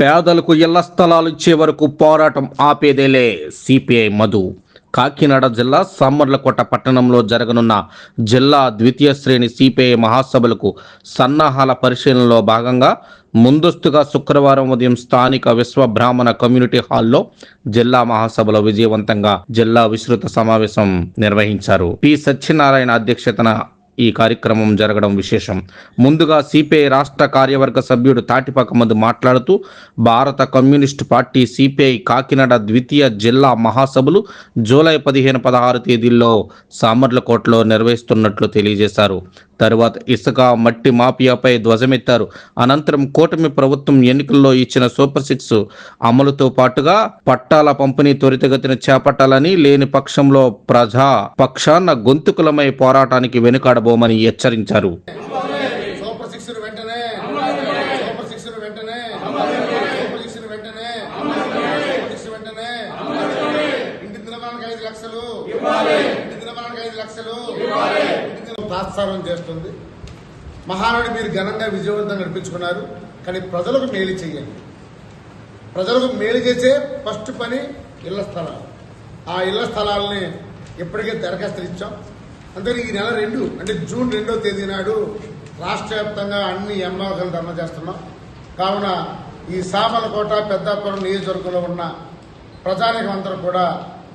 పేదలకు ఇళ్ళ స్థలాలు ఇచ్చే వరకు పోరాటం ఆపేదేలే సిపిఐ మధు. కాకినాడ జిల్లా సామర్లకోట పట్టణంలో జరగనున్న జిల్లా ద్వితీయ శ్రేణి సిపిఐ మహాసభలకు సన్నాహాల పరిశీలనలో భాగంగా ముందస్తుగా శుక్రవారం ఉదయం స్థానిక విశ్వ బ్రాహ్మణ కమ్యూనిటీ హాల్లో జిల్లా మహాసభలో విజయవంతంగా జిల్లా విస్తృత సమావేశం నిర్వహించారు. పి. సత్యనారాయణ అధ్యక్షతన ఈ కార్యక్రమం జరగడం విశేషం. ముందుగా సిపిఐ రాష్ట్ర కార్యవర్గ సభ్యుడు తాటిపాక మందు మాట్లాడుతూ భారత కమ్యూనిస్టు పార్టీ సిపిఐ కాకినాడ ద్వితీయ జిల్లా మహాసభలు జూలై పదిహేను పదహారు తేదీల్లో సామర్లకోటలో నిర్వహిస్తున్నట్లు తెలియజేశారు. తరువాత ఇసుక మట్టి మాఫియాపై ధ్వజమెత్తారు. అనంతరం కూటమి ప్రభుత్వం ఎన్నికల్లో ఇచ్చిన సూపర్ సిక్స్ అమలుతో పాటుగా పట్టాల పంపిణీ త్వరితగతిన చేపట్టాలని లేని పక్షంలో ప్రజా పక్షాన గొంతుకులమై పోరాటానికి వెనుకాడబోమని హెచ్చరించారు. వెంటనే వెంటనే వెంటనే వెంటనే ఇంటి ఐదు లక్షలు ఇంటి లక్షలు తాత్సారం చేస్తుంది. మహానాడు మీరు ఘనంగా విజయవంతం నడిపించుకున్నారు. కానీ ప్రజలకు మేలు చేయండి ప్రజలకు మేలు చేసే ఫస్ట్ పని ఇళ్ళ స్థలాలు. ఆ ఇళ్ళ స్థలాలని ఇప్పటికే దరఖాస్తులు ఇచ్చాం అంతే ఈ నెల రెండు అంటే జూన్ రెండో తేదీ నాడు రాష్ట్ర వ్యాప్తంగా అన్ని ఎంఆర్లు ధర్మ చేస్తున్నాం. కావున ఈ సామలకోట పెద్దాపురం నియోజకవర్గంలో ఉన్న ప్రజానికం అందరూ కూడా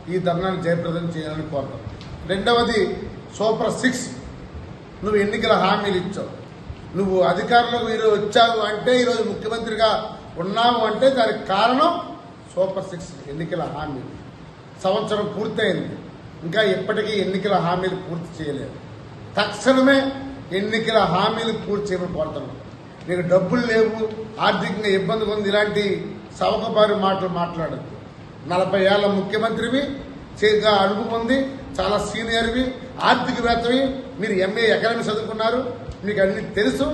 ఈ ధర్నాన్ని జయప్రదం చేయాలని కోరుతాం. రెండవది సూపర్ సిక్స్ నువ్వు ఎన్నికల హామీలు ఇచ్చావు. నువ్వు అధికారంలోకి మీరు వచ్చావు అంటే ఈరోజు ముఖ్యమంత్రిగా ఉన్నావు అంటే దానికి కారణం సూపర్ సిక్స్ ఎన్నికల హామీలు. సంవత్సరం పూర్తయింది. ఇంకా ఇప్పటికీ ఎన్నికల హామీలు పూర్తి చేయలేదు. తక్షణమే ఎన్నికల హామీలు పూర్తి చేయమని కోరుతున్నాం నీకు డబ్బులు లేవు ఆర్థికంగా ఇబ్బంది ఉంది ఇలాంటి సవకబారి మాటలు మాట్లాడద్దు. నలభై ఏళ్ళ ముఖ్యమంత్రివి చేగా అనుభవం ఉంది చాలా సీనియర్వి ఆర్థికవేత్తవి మీరు ఎంఏ ఎకనమీ చదువుకున్నారు మీకు అన్ని తెలుసు.